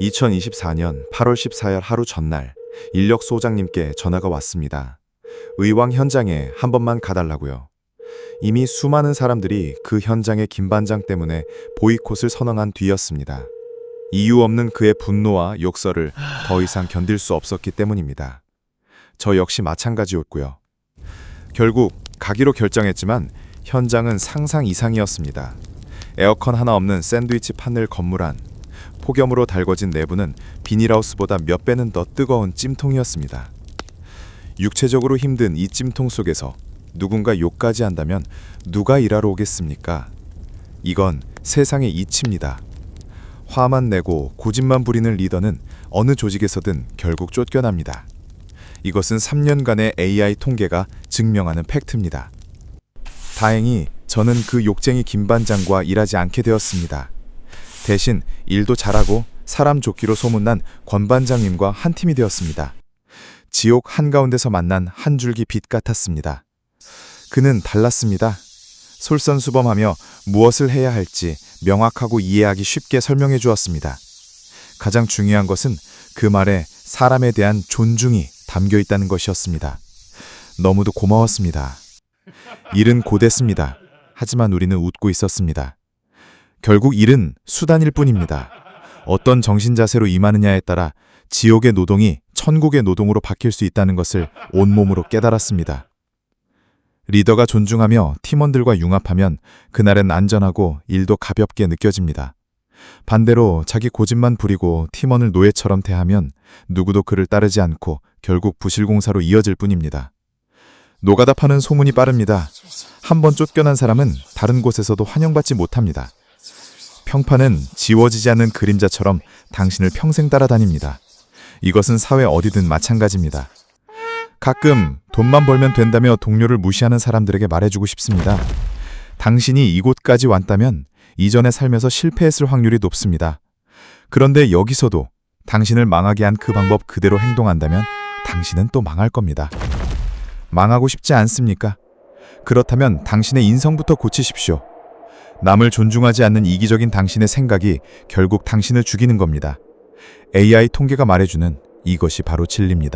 2024년 8월 14일 하루 전날 인력 소장님께 전화가 왔습니다. 의왕 현장에 한 번만 가달라고요. 이미 수많은 사람들이 그 현장의 김반장 때문에 보이콧을 선언한 뒤였습니다. 이유 없는 그의 분노와 욕설을 더 이상 견딜 수 없었기 때문입니다. 저 역시 마찬가지였고요. 결국 가기로 결정했지만 현장은 상상 이상이었습니다. 에어컨 하나 없는 샌드위치 판넬 건물 안 폭염으로 달궈진 내부는 비닐하우스보다 몇 배는 더 뜨거운 찜통이었습니다. 육체적으로 힘든 이 찜통 속에서 누군가 욕까지 한다면 누가 일하러 오겠습니까? 이건 세상의 이치입니다. 화만 내고 고집만 부리는 리더는 어느 조직에서든 결국 쫓겨납니다. 이것은 3년간의 AI 통계가 증명하는 팩트입니다. 다행히 저는 그 욕쟁이 김 반장과 일하지 않게 되었습니다. 대신 일도 잘하고 사람 좋기로 소문난 권 반장님과 한 팀이 되었습니다. 지옥 한가운데서 만난 한 줄기 빛 같았습니다. 그는 달랐습니다. 솔선수범하며 무엇을 해야 할지 명확하고 이해하기 쉽게 설명해 주었습니다. 가장 중요한 것은 그 말에 사람에 대한 존중이 담겨 있다는 것이었습니다. 너무도 고마웠습니다. 일은 고됐습니다. 하지만 우리는 웃고 있었습니다. 결국 일은 수단일 뿐입니다. 어떤 정신 자세로 임하느냐에 따라 지옥의 노동이 천국의 노동으로 바뀔 수 있다는 것을 온몸으로 깨달았습니다. 리더가 존중하며 팀원들과 융합하면 그날은 안전하고 일도 가볍게 느껴집니다. 반대로 자기 고집만 부리고 팀원을 노예처럼 대하면 누구도 그를 따르지 않고 결국 부실공사로 이어질 뿐입니다. 노가다 파는 소문이 빠릅니다. 한 번 쫓겨난 사람은 다른 곳에서도 환영받지 못합니다. 평판은 지워지지 않는 그림자처럼 당신을 평생 따라다닙니다. 이것은 사회 어디든 마찬가지입니다. 가끔 돈만 벌면 된다며 동료를 무시하는 사람들에게 말해주고 싶습니다. 당신이 이곳까지 왔다면 이전의 삶에서 실패했을 확률이 높습니다. 그런데 여기서도 당신을 망하게 한 그 방법 그대로 행동한다면 당신은 또 망할 겁니다. 망하고 싶지 않습니까? 그렇다면 당신의 인성부터 고치십시오. 남을 존중하지 않는 이기적인 당신의 생각이 결국 당신을 죽이는 겁니다. AI 통계가 말해주는 이것이 바로 진리입니다.